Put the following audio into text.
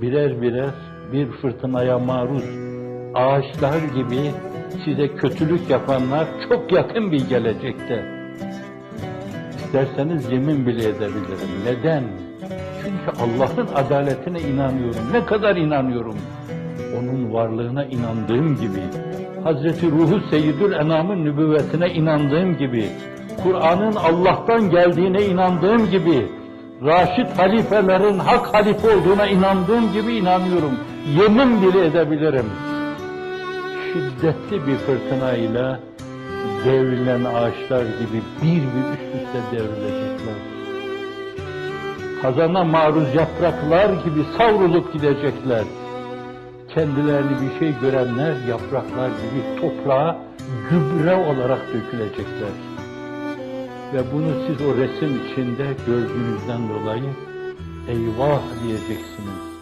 birer birer bir fırtınaya maruz ağaçlar gibi size kötülük yapanlar çok yakın bir gelecekte. İsterseniz yemin bile edebilirim. Neden? Çünkü Allah'ın adaletine inanıyorum. Ne kadar inanıyorum? Onun varlığına inandığım gibi, Hazreti Ruhu Seyyidül Enam'ın nübüvvetine inandığım gibi, Kur'an'ın Allah'tan geldiğine inandığım gibi, Raşid halifelerin hak halife olduğuna inandığım gibi inanıyorum. Yemin bile edebilirim. Şiddetli bir fırtınayla devrilen ağaçlar gibi bir bir üst üste devrilecekler. Hazana maruz yapraklar gibi savrulup gidecekler. Kendilerini bir şey görenler yapraklar gibi toprağa gübre olarak dökülecekler. Ve bunu siz o resim içinde gördüğünüzden dolayı eyvah diyeceksiniz.